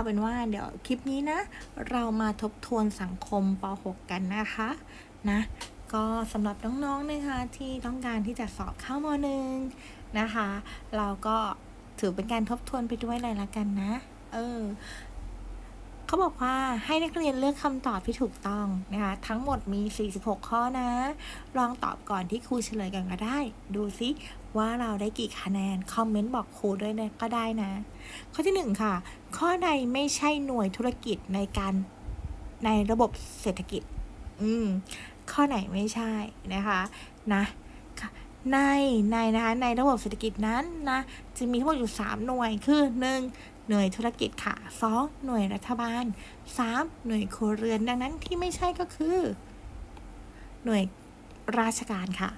เอาเป็นว่าเดี๋ยวคลิปนี้นะ เรามาทบทวนสังคมป .6 กันนะคะนะก็สำหรับน้องๆนะคะที่ต้องการที่จะสอบเข้ามหนึ่งนะคะ เราก็ถือเป็นการทบทวนไปด้วยเลยละกันนะ เออเขาบอกว่าให้นักเรียนเลือกคำตอบที่ถูกต้องนะคะทั้งหมดมี 46 ข้อนะ ลองตอบก่อนที่ครูเฉลยกันก็ได้ ดูซิ ว่าเราได้กี่คะแนน คอมเมนต์บอกครูด้วยนะก็ได้นะ ข้อที่ 1 ค่ะ ข้อใดไม่ใช่หน่วยธุรกิจในการในระบบเศรษฐกิจ อืม ข้อไหนไม่ใช่นะคะนะในในนะคะในระบบเศรษฐกิจนั้นนะจะมีทั้งหมดอยู่ 3 หน่วยคือ 1. หน่วยธุรกิจค่ะ 2. หน่วยรัฐบาล 3. หน่วยครัวเรือนดังนั้นที่ไม่ใช่ก็คือ หน่วยราชการค่ะ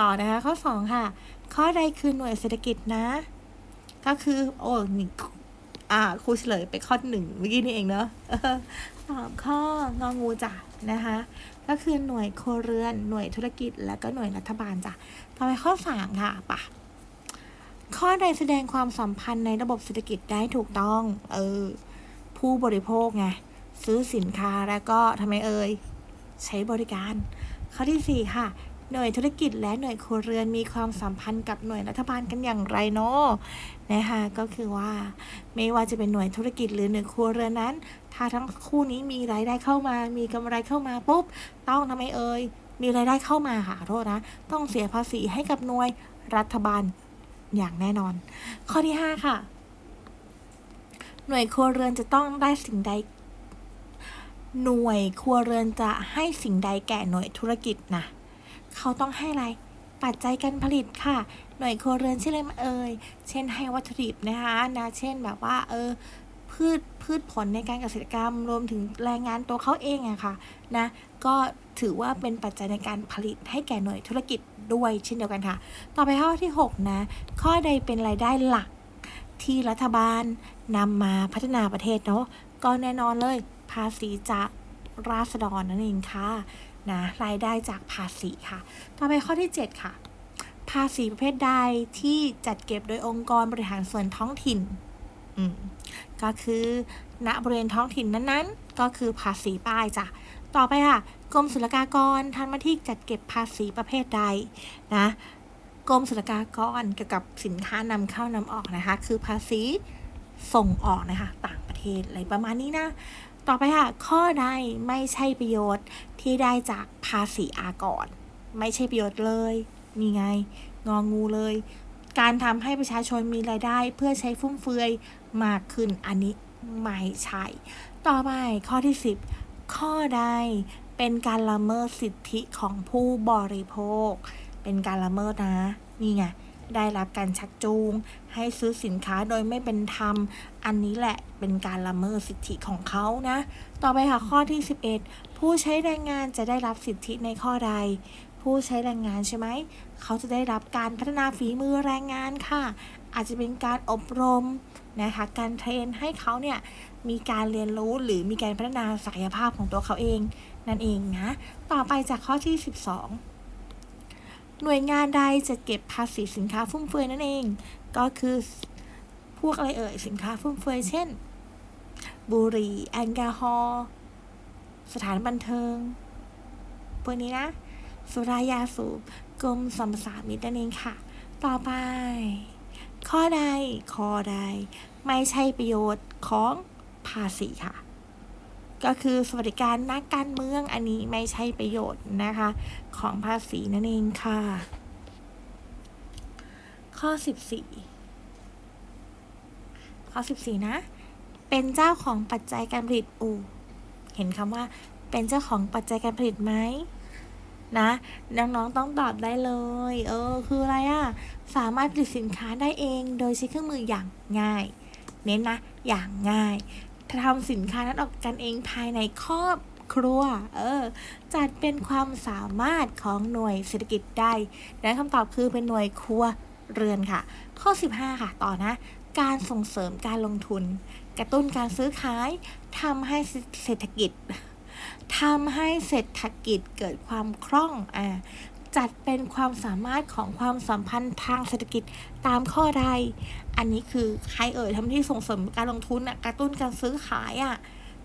ต่อนะคะข้อ 2 ค่ะ ข้อใดคือหน่วยเศรษฐกิจนะ ก็คือโอ้นี่อ่าครูเฉลยไปข้อหนึ่งเมื่อกี้นี่เองเนาะเออตอบข้ององูจ้ะนะคะ ก็คือหน่วยโครเรือนหน่วยธุรกิจ แล้วก็หน่วยรัฐบาลจ้ะต่อไปข้อสามค่ะปะข้อใดแสดงความสัมพันธ์ในระบบเศรษฐกิจได้ถูกต้อง เออ ผู้บริโภคไง ซื้อสินค้าแล้วก็ทำไมเอ่ยใช้บริการ ข้อที่สี่ค่ะ หน่วยธุรกิจและหน่วยครัวเรือนมีความสัมพันธ์กับหน่วยรัฐบาลกันอย่างไรเนาะนะคะก็คือว่า ไม่ว่าจะเป็นหน่วยธุรกิจหรือหน่วยครัวเรือนนั้น ถ้าทั้งคู่นี้มีรายได้เข้ามา มีกำไรเข้ามาปุ๊บต้องทำไมเอ่ยมีรายได้เข้ามาค่ะขอโทษนะ ต้องเสียภาษีให้กับหน่วยรัฐบาลอย่างแน่นอน ข้อที่ 5 ค่ะ หน่วยครัวเรือนจะต้องได้สิ่งใด หน่วยครัวเรือนจะให้สิ่งใดแก่หน่วยธุรกิจนะ เขาต้องให้อะไร ปัจจัยการผลิตค่ะ หน่วยครัวเรือนเช่นอะไรมาเอ่ย เช่นให้วัตถุดิบนะคะนะเช่นแบบว่าเออพืชพืชผลในการเกษตรกรรม รวมถึงแรงงานตัวเขาเองอะค่ะนะก็ถือว่าเป็นปัจจัยในการผลิตให้แก่หน่วยธุรกิจด้วยเช่นเดียวกันค่ะ ต่อไปข้อที่ 6 นะ ข้อใดเป็นรายได้หลักที่รัฐบาลนำมาพัฒนาประเทศเนาะก็แน่นอนเลยภาษีจากราษฎรนั่นเองค่ะ นะรายได้จากภาษีค่ะ ต่อไปข้อที่ 7 ค่ะ ภาษีประเภทใดที่จัดเก็บโดยองค์กรบริหารส่วนท้องถิ่นก็คือณบริเวณท้องถิ่นนั้นๆ ก็คือภาษีป้ายจ้ะต่อไปค่ะกรมศุลกากรทำหน้าที่จัดเก็บภาษีประเภทใดนะกรมศุลกากรเกี่ยวกับสินค้านำเข้านำออกนะคะ คือภาษีส่งออกนะคะ ต่างประเทศอะไรประมาณนี้นะ ต่อไปค่ะ ข้อใดไม่ใช่ประโยชน์ ที่ได้จากภาษีอากร ไม่ใช่ประโยชน์เลยนี่ไง งองูเลย การทำให้ประชาชนมีรายได้เพื่อใช้ฟุ่มเฟือยมากขึ้นอันนี้ไม่ใช่ ต่อไปข้อที่ 10 ข้อใดเป็นการละเมิดสิทธิของผู้บริโภค เป็นการละเมิดนะ นี่ไง ได้รับการชักจูง ให้ซื้อสินค้าโดยไม่เป็นธรรม อันนี้แหละเป็นการละเมิดสิทธิของเขานะ ต่อไปค่ะข้อที่ 11 ผู้ใช้แรงงานจะได้รับสิทธิในข้อใด ผู้ใช้แรงงานใช่ไหม เขาจะได้รับการพัฒนาฝีมือแรงงานค่ะ อาจจะเป็นการอบรมนะคะ การเทรนให้เขาเนี่ยมีการเรียนรู้หรือมีการพัฒนาศักยภาพของตัวเขาเอง นั่นเองนะ ต่อไปจากข้อที่ 12 หน่วยงานใดจะเก็บภาษีสินค้าฟุ่มเฟือยนั่นเอง ก็คือพวกอะไรเอ่ยสินค้าฟุ่มเฟือยเช่น บุหรี่แอลกอฮอล์สถานบันเทิงพวกนี้นะ สุรายาสูบกรมสัมสามิตนั่นเองค่ะ ต่อไป ข้อใดข้อใด ไม่ใช่ประโยชน์ของภาษีค่ะ ก็คือสวัสดิการนักการเมืองอันนี้ไม่ใช่ประโยชน์นะคะ ของภาษีนั่นเองค่ะ ข้อ 14 ข้อ 14 นะ เป็นเจ้าของปัจจัยการผลิตอูเห็นคำว่าเป็นเจ้าของปัจจัยการผลิตไหมนะน้องๆต้องตอบได้เลย เออ คืออะไรอะ่ะ สามารถผลิตสินค้าได้เอง โดยใช้เครื่องมืออย่างง่าย เน้นนะ อย่างง่าย ทำสินค้านั้นออกกันเองภายในครอบครัว เออ จัดเป็นความสามารถของหน่วยเศรษฐกิจได้และคำตอบคือเป็นหน่วยครัวเรือนค่ะ ข้อ 15 ค่ะ ต่อนะ การส่งเสริมการลงทุน กระตุ้นการซื้อขายทำให้เศรษฐกิจทำให้เศรษฐกิจเกิดความคล่อง อ่า จัดเป็นความสามารถของความสัมพันธ์ทางเศรษฐกิจตามข้อใด อันนี้คือใครเอ่ยทำที่ส่งเสริมการลงทุนอะกระตุ้นการซื้อขายอะ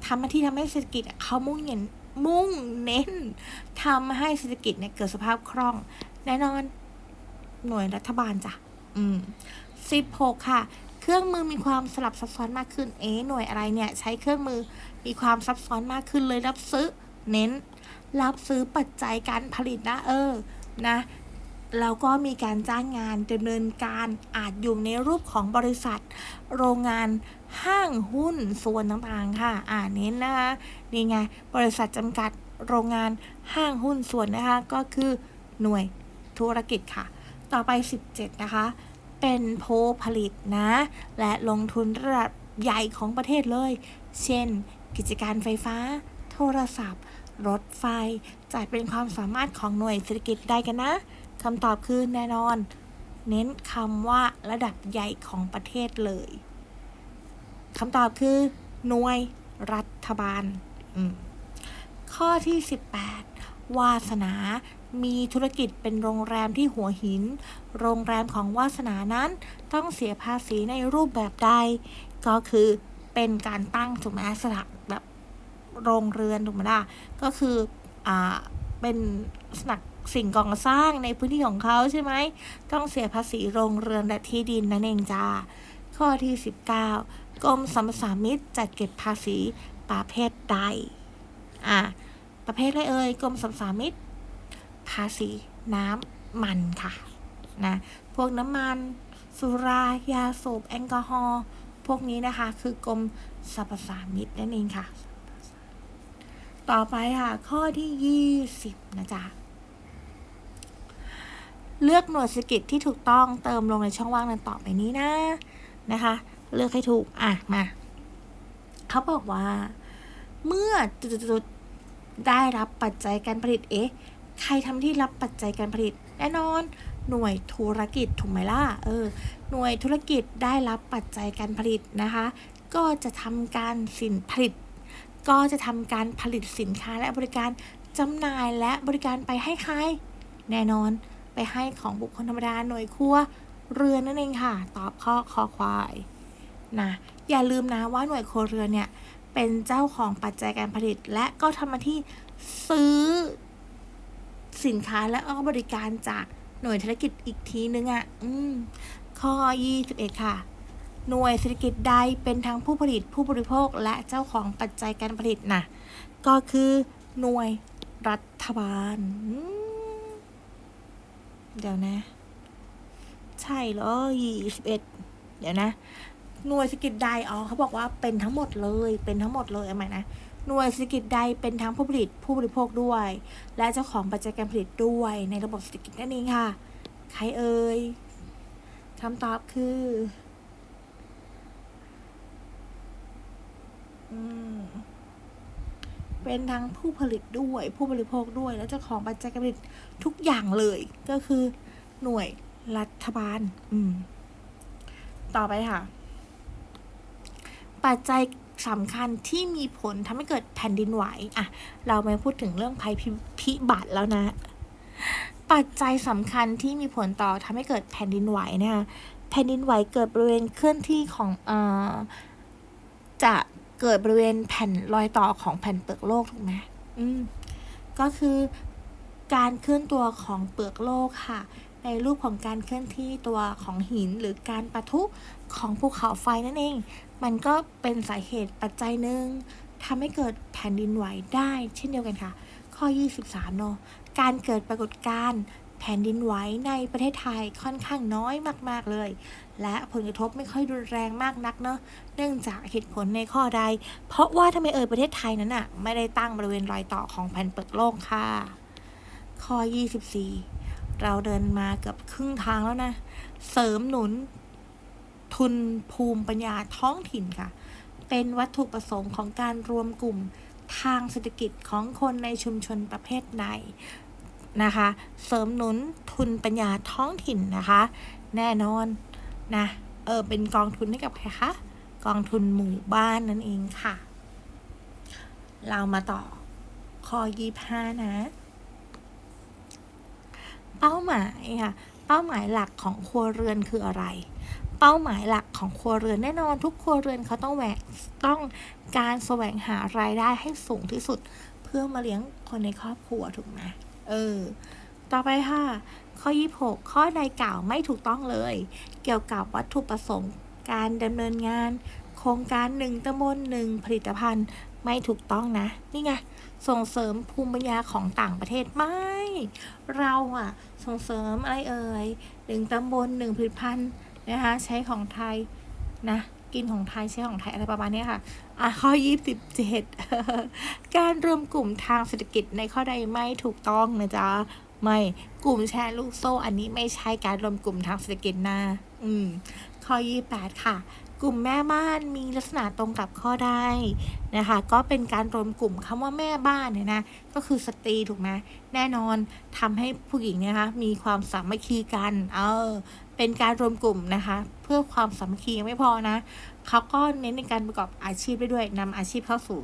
ทำหน้าที่ทำให้เศรษฐกิจเขามุ่งเน้นมุ่งเน้นทำให้เศรษฐกิจเนี่ยเกิดสภาพคล่อง แน่นอน หน่วยรัฐบาลจ้ะอืมสิบหกค่ะ เครื่องมือมีความสลับซับซ้อนมากขึ้น เอ๊หน่วยอะไรเนี่ย ใช้เครื่องมือมีความซับซ้อนมากขึ้นเลยรับซื้อเน้น รับซื้อปัจจัยการผลิตนะเออ นะแล้วก็มีการจ้างงานดำเนินการอาจอยู่ในรูปของบริษัท โรงงานห้างหุ้นส่วนต่างๆค่ะ อ่าเน้นนะคะนี่ไง บริษัทจำกัดโรงงานห้างหุ้นส่วนนะคะ ก็คือหน่วยธุรกิจค่ะ ต่อไป 17 นะคะ เป็นผู้ผลิตนะ และลงทุนระดับใหญ่ของประเทศเลย เช่น กิจการไฟฟ้า โทรศัพท์ รถไฟ จัดเป็นความสามารถของหน่วยเศรษฐกิจได้กันนะคำตอบคือแน่นอน เน้นคำว่าระดับใหญ่ของประเทศเลยคำตอบคือ หน่วยรัฐบาล ข้อที่ 18 วาสนา มีธุรกิจเป็นโรงแรมที่หัวหิน โรงแรมของวาสนานั้นต้องเสียภาษีในรูปแบบใด ก็คือเป็นการตั้งถูกไหมสถานแบบโรงเรือนถูกไหมล่ะก็คือ เป็นสนักสิ่งก่อสร้างในพื้นที่ของเขาใช่ไหม ต้องเสียภาษีโรงเรือนและที่ดินนั่นเองจ้า ข้อที่ 19 กรมสรรพสามิตจัดเก็บภาษีประเภทใด อะ ประเภทอะไรเอ่ย กรมสรรพสามิตภาษีน้ำมันค่ะ นะ พวกน้ำมัน สุรา ยาสูบ แอลกอฮอล์ พวกนี้นะคะ คือกรมสรรพสามิตนั่นเองค่ะ ต่อไปค่ะ ข้อที่20นะจ๊ะ เลือกหน่วยเศรกิจที่ถูกต้องเติมลงในช่องว่างนั้นต่อไปนี้นะ นะคะ เลือกให้ถูก อะ มาเขาบอกว่า เมื่อจุดๆๆได้รับปัจจัยการผลิต เอ๊ะ ใครทำที่รับปัจจัยการผลิต แน่นอน หน่วยธุรกิจถูกไหมล่ะ เออ หน่วยธุรกิจได้รับปัจจัยการผลิตนะคะ ก็จะทำการสินผลิต ก็จะทำการผลิตสินค้าและบริการจำหน่ายและบริการไปให้ใคร แน่นอนไปให้ของบุคคลธรรมดาหน่วยครัวเรือนนั่นเองค่ะ ตอบข้อคอควายนะอย่าลืมนะว่าหน่วยครัวเรือนเนี่ย เป็นเจ้าของปัจจัยการผลิต และก็ทำหน้าที่ซื้อ สินค้าและก็บริการจากหน่วยธุรกิจอีกทีนึงอะ่ะอืมข้อ 21 ค่ะ หน่วยเศรษฐกิจใดเป็นทั้งผู้ผลิตผู้บริโภคและเจ้าของปัจจัยการผลิตนะก็คือหน่วยรัฐบาล เดี๋ยวนะ ใช่เหรอยี่สิบเอ็ดเดี๋ยวนะ หน่วยเศรษฐกิจใดอ๋อเขาบอกว่าเป็นทั้งหมดเลย เป็นทั้งหมดเลยเอาใหม่นะหน่วยเศรษฐกิจใดเป็นทั้งผู้ผลิตผู้บริโภคด้วย และเจ้าของปัจจัยการผลิตด้วยในระบบเศรษฐกิจนั่นเองค่ะ ใครเอ่ยคำตอบคือ อืม เป็นทั้งผู้ผลิตด้วย ผู้บริโภคด้วย และเจ้าของปัจจัยการผลิตทุกอย่างเลย ก็คือหน่วยรัฐบาล อืม ต่อไปค่ะ ปัจจัยสำคัญที่มีผลทำให้เกิดแผ่นดินไหว อะ เราไม่พูดถึงเรื่องภัยพิบัติแล้วนะ ปัจจัยสำคัญที่มีผลต่อทำให้เกิดแผ่นดินไหวนะคะแผ่นดินไหวเกิดบริเวณเคลื่อนที่ของ เอ่อ จะ เกิดบริเวณแผ่นรอยต่อของแผ่นเปลือกโลกถูกไหมอืมก็คือการเคลื่อนตัวของเปลือกโลกค่ะ ในรูปของการเคลื่อนที่ตัวของหินหรือการปะทุของภูเขาไฟนั่นเอง มันก็เป็นสาเหตุปัจจัยหนึ่งทำให้เกิดแผ่นดินไหวได้เช่นเดียวกันค่ะ ข้อ 23เนาะการเกิดปรากฏการณ์แผ่นดินไหวในประเทศไทยค่อนข้างน้อยมาก ๆ เลย และผลกระทบไม่ค่อยรุนแรงมากนักเนาะเนื่องจากเหตุผลในข้อใด เพราะว่าทำไมเอ่ยประเทศไทยนั้นอะไม่ได้ตั้งบริเวณรอยต่อของแผ่นเปลือกโลกค่ะ ข้อ 24 เราเดินมาเกือบครึ่งทางแล้วนะ เสริมหนุนทุนภูมิปัญญาท้องถิ่นค่ะ เป็นวัตถุประสงค์ของการรวมกลุ่มทางเศรษฐกิจของคนในชุมชนประเภทไหนนะคะ เสริมหนุนทุนปัญญาท้องถิ่นนะคะ แน่นอน นะเออเป็นกองทุนให้กับใครคะกองทุนหมู่บ้านนั่นเองค่ะ เรามาต่อข้อยี่ห้านะ เป้าหมายค่ะเป้าหมายหลักของครัวเรือนคืออะไร เป้าหมายหลักของครัวเรือนแน่นอน ทุกครัวเรือนเขาต้องแหวกต้องการแสวงหารายได้ให้สูงที่สุด เพื่อมาเลี้ยงคนในครอบครัวถูกไหมเออ ต่อไปค่ะ ข้อ 26 ข้อใดกล่าวไม่ถูกต้องเลย เกี่ยวกับวัตถุประสงค์การดำเนินงาน โครงการหนึ่งตำบลหนึ่งผลิตภัณฑ์ไม่ถูกต้องนะ นี่ไงส่งเสริมภูมิปัญญาของต่างประเทศไม่ เราอะส่งเสริมอะไรเอ่ยหนึ่งตำบลหนึ่งผลิตภัณฑ์นะคะใช้ของไทยนะกินของไทยใช้ของไทยอะไรประมาณนี้ค่ะ อะข้อ27การรวมกลุ่มทางเศรษฐกิจในข้อใดไม่ถูกต้องนะจ๊ะ ไม่ กลุ่มแชร์ลูกโซ่ อันนี้ไม่ใช่การรวมกลุ่มทางเศรษฐกิจนะอืม ข้อ 28 ค่ะ กลุ่มแม่บ้านมีลักษณะตรงกับข้อใดนะคะ ก็เป็นการรวมกลุ่มคำว่าแม่บ้านเนี่ยนะ ก็คือสตรีถูกไหมแน่นอนทำให้ผู้หญิงเนี่ยนะคะ มีความสามัคคีกัน เออ เป็นการรวมกลุ่มนะคะ เพื่อความสามัคคียังไม่พอนะเขาก็เน้นในการประกอบอาชีพไปด้วยนำอาชีพเข้าสู่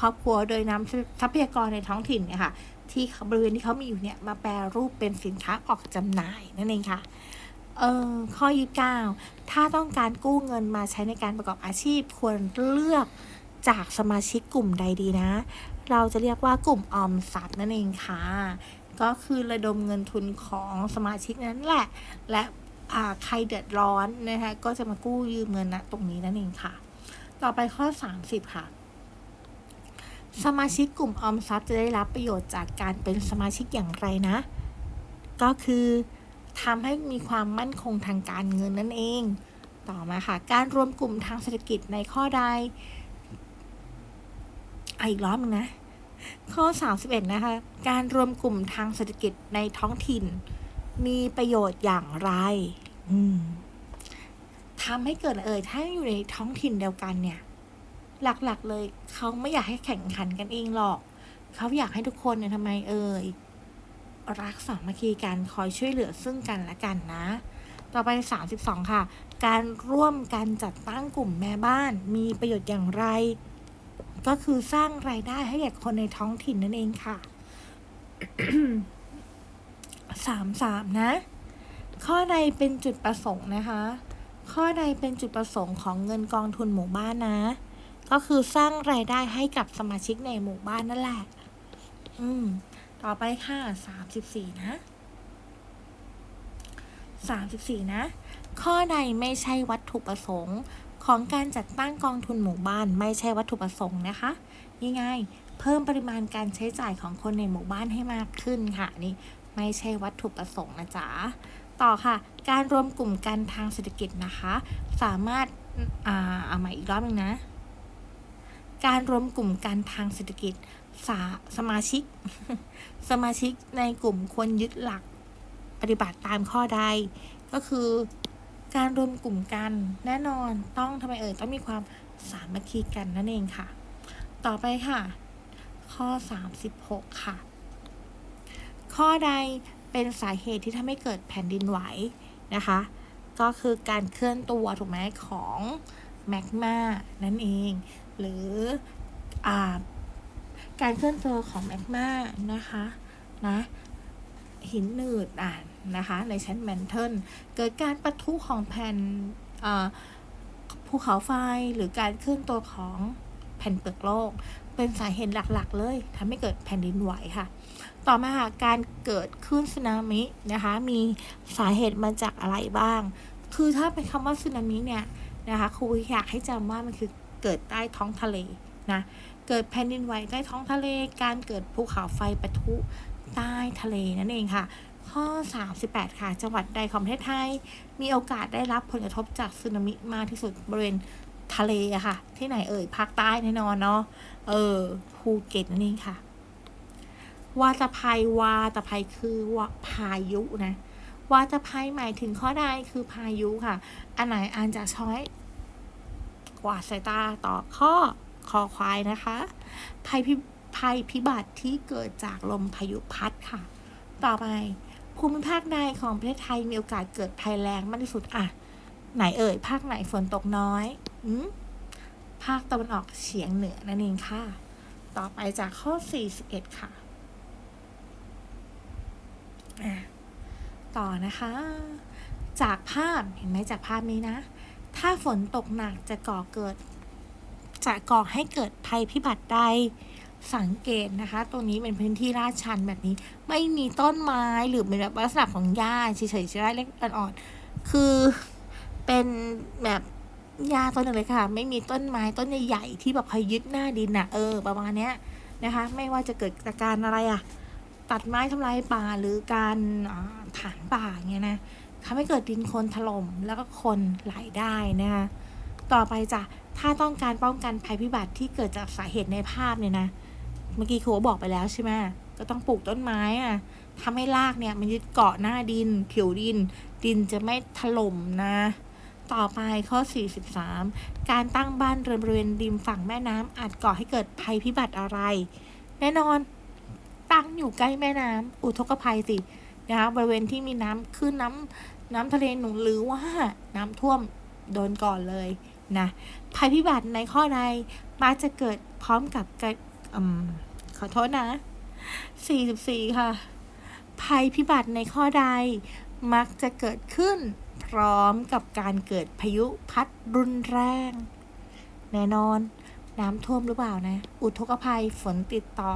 ครอบครัวโดยนำทรัพยากรในท้องถิ่นเนี่ยค่ะ ที่บริเวณที่เขามีอยู่เนี่ยมาแปรรูปเป็นสินค้าออกจำหน่ายนั่นเองค่ะเออข้อยี่สิบเก้าถ้าต้องการกู้เงินมาใช้ในการประกอบอาชีพควรเลือกจากสมาชิกกลุ่มใดดีนะ เราจะเรียกว่ากลุ่มออมทรัพย์นั่นเองค่ะ ก็คือระดมเงินทุนของสมาชิกนั้นแหละ และใครเดือดร้อนนะคะก็จะมากู้ยืมเงินนะตรงนี้นั่นเองค่ะ ต่อไปข้อ 30 ค่ะ สมาชิกกลุ่มออมทรัพย์จะได้รับประโยชน์จากการเป็นสมาชิกอย่างไรนะ ก็คือทำให้มีความมั่นคงทางการเงินนั่นเอง ต่อมาค่ะ การรวมกลุ่มทางเศรษฐกิจในข้อใดอีกรอบหนึงนะ ข้อ 31 นะคะ การรวมกลุ่มทางเศรษฐกิจในท้องถิ่น มีประโยชน์อย่างไรทำให้เกิดเอ่ยถ้าอยู่ในท้องถิ่นเดียวกันเนี่ย หลักๆเลยเขาไม่อยากให้แข่งขันกันเองหรอก เขาอยากให้ทุกคนเนี่ยทำไมเอ่ยรักสามัคคีกันคอยช่วยเหลือซึ่งกันและกันนะ ต่อไป 32 ค่ะ การร่วมกันจัดตั้งกลุ่มแม่บ้านมีประโยชน์อย่างไร ก็คือสร้างรายได้ให้แก่คนในท้องถิ่นนั่นเองค่ะสามสามนะ ข้อใดเป็นจุดประสงค์นะคะ ข้อใดเป็นจุดประสงค์ของเงินกองทุนหมู่บ้านนะ ก็คือสร้างรายได้ให้กับสมาชิกในหมู่บ้านนั่นแหละ อืม ต่อไปค่ะสามสิบสี่นะสามสิบสี่นะ ข้อใดไม่ใช่วัตถุประสงค์ของการจัดตั้งกองทุนหมู่บ้านไม่ใช่วัตถุประสงค์นะคะง่ายๆเพิ่มปริมาณการใช้จ่ายของคนในหมู่บ้านให้มากขึ้นค่ะนี่ไม่ใช่วัตถุประสงค์นะจ๊ะต่อค่ะ การรวมกลุ่มกันทางเศรษฐกิจนะคะ สามารถอ่าเอาใหม่อีกรอบหนึงนะ การรวมกลุ่มกันทางเศรษฐกิจสาสมาชิก สมาชิกในกลุ่มควรยึดหลักปฏิบัติตามข้อใด ก็คือการรวมกลุ่มกันแน่นอนต้องทำไมเอ่ยต้องมีความสามัคคีกันนั่นเองค่ะ ต่อไปค่ะ ข้อ 36 ค่ะ ข้อใดเป็นสาเหตุที่ทำให้เกิดแผ่นดินไหวนะคะ ก็คือการเคลื่อนตัวถูกไหมของแมกมานั่นเอง หรืออการเคลื่อนตัวของแมกมานะคะนะหินหนืดอ่านนะคะในชั้นแมนเทิลเกิดการปะทุของแผ่นภูเขาไฟหรือการเคลื่อนตัวของแผ่นเปลือกโลก เป็นสาเหตุหลักๆ เลยทำให้เกิดแผ่นดินไหวค่ะ ต่อมาค่ะการเกิดคลื่นสึนามินะคะมีสาเหตุมาจากอะไรบ้าง คือถ้าเป็นคำว่าสึนามิเนี่ยนะคะครูอยากให้จำว่ามันคือ เกิดใต้ท้องทะเลนะเกิดแผ่นดินไหวใต้ท้องทะเล การเกิดภูเขาไฟปะทุใต้ทะเลนั่นเองค่ะ ข้อ 38 ค่ะ จังหวัดใดของประเทศไทย มีโอกาสได้รับผลกระทบจากสึนามิมากที่สุดบริเวณทะเลอะค่ะ ที่ไหนเอ่ยภาคใต้แน่นอนเนาะเออภูเก็ตนั่นเองค่ะ วาตภัยวาตภัยคือวาพายุนะวาตภัยหมายถึงข้อใดคือพายุค่ะ อันไหนอ่านจากช้อย กวาดสายตาต่อข้อคอควายนะคะ ภัยพิภัยพิบัติที่เกิดจากลมพายุพัดค่ะ ต่อไปภูมิภาคใดของประเทศไทยมีโอกาสเกิดภัยแรงมากที่สุดอะ ไหนเอ่ย ภาคไหนฝนตกน้อยอืมภาคตะวันออกเฉียงเหนือนั่นเองค่ะ ต่อไปจากข้อ 41 ค่ะอะต่อนะคะ จากภาพเห็นไหมจากภาพนี้นะ ถ้าฝนตกหนักจะก่อเกิด จะก่อให้เกิดภัยพิบัติใดสังเกตนะคะตรงนี้เป็นพื้นที่ลาดชันแบบนี้ ไม่มีต้นไม้หรือเป็นแบบลักษณะของหญ้าเฉยๆใช่ไหมเล็กอ่อนๆคือเป็นแบบหญ้าต้นหนึ่งเลยค่ะ ไม่มีต้นไม้ต้นใหญ่ๆที่แบบคอยยึดหน้าดินน่ะเออ ประมาณเนี้ยนะคะ ไม่ว่าจะเกิดจากการอะไรอะตัดไม้ทำลายป่าหรือการถางป่าเงี้ยนะ ทำให้เกิดดินโคลนถล่มแล้วก็คนไหลได้นะคะต่อไปจ้ะถ้าต้องการป้องกันภัยพิบัติที่เกิดจากสาเหตุในภาพเนี่ยนะ เมื่อกี้ครูบอกไปแล้วใช่ไหมก็ต้องปลูกต้นไม้อะทำให้รากเนี่ยมันยึดเกาะหน้าดิน ผิวดิน ดินจะไม่ถล่มนะ ต่อไปข้อ 43 การตั้งบ้านเรือนบริเวณริมฝั่งแม่น้ำอาจก่อให้เกิดภัยพิบัติอะไร แน่นอน ตั้งอยู่ใกล้แม่น้ำอุทกภัยสิ นะคะบริเวณที่มีน้ำขึ้นน้ำน้ำทะเลหนุนหรือว่าน้ำท่วมโดนก่อนเลยนะภัยพิบัติในข้อใดมักจะเกิดพร้อมกับกอขอโทษนะ 44 ค่ะ ภัยพิบัติในข้อใดมักจะเกิดขึ้นพร้อมกับการเกิดพายุพัดรุนแรง แน่นอน น้ำท่วมหรือเปล่านะ อุทกภัยฝนติดต่อ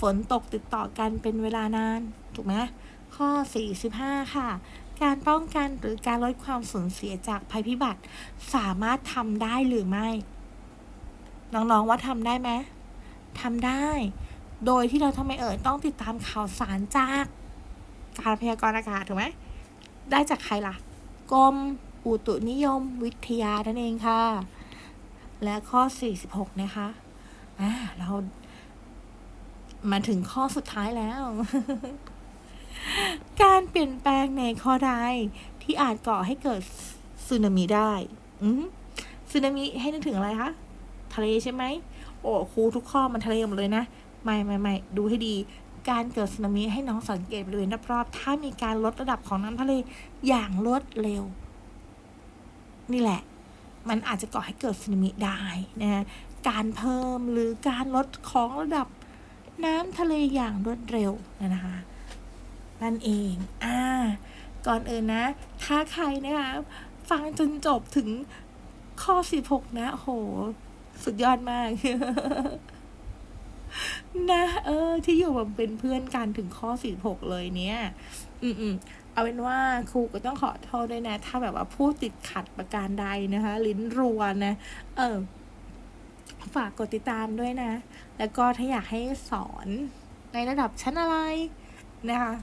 ฝนตกติดต่อกันเป็นเวลานาน ถูกไหม ข้อ 45 ค่ะ การป้องกันหรือการลดความสูญเสียจากภัยพิบัติ สามารถทำได้หรือไม่ น้องๆว่าทำได้ไหมทำได้ โดยที่เราทำไมเอ่ยต้องติดตามข่าวสารจากการพยากรณ์อากาศถูกไหม ได้จากใครล่ะ กรมอุตุนิยมวิทยานั่นเองค่ะ และข้อ 46 นะคะอ่าเรามาถึงข้อสุดท้ายแล้ว การเปลี่ยนแปลงในข้อใดที่อาจก่อให้เกิดสึนามิได้อืมสึนามิให้นึกถึงอะไรคะ ทะเลใช่ไหม โอ้ครูทุกข้อมันทะเลหมดเลยนะ ไม่ไม่ไม่ดูให้ดี การเกิดสึนามิให้น้องสังเกตบริเวณรอบๆ ถ้ามีการลดระดับของน้ำทะเลอย่างรวดเร็ว นี่แหละ มันอาจจะก่อให้เกิดสึนามิได้นะการเพิ่มหรือการลดของระดับน้ำทะเลอย่างรวดเร็วนะคะ นั่นเอง อ่า ก่อนอื่นนะ ถ้าใครนะคะฟังจนจบถึงข้อ 16 นะโอ้โหสุดยอดมาก นะ เออ ที่อยู่แบบเป็นเพื่อนกันถึงข้อ46เลยเนี่ย อืมอืมเอาเป็นว่าครูก็ต้องขอโทษด้วยนะ ถ้าแบบว่าพูดติดขัดประการใดนะคะ ลิ้นรัวนะ เออ ฝากกดติดตามด้วยนะ แล้วก็ถ้าอยากให้สอนในระดับชั้นอะไรนะคะ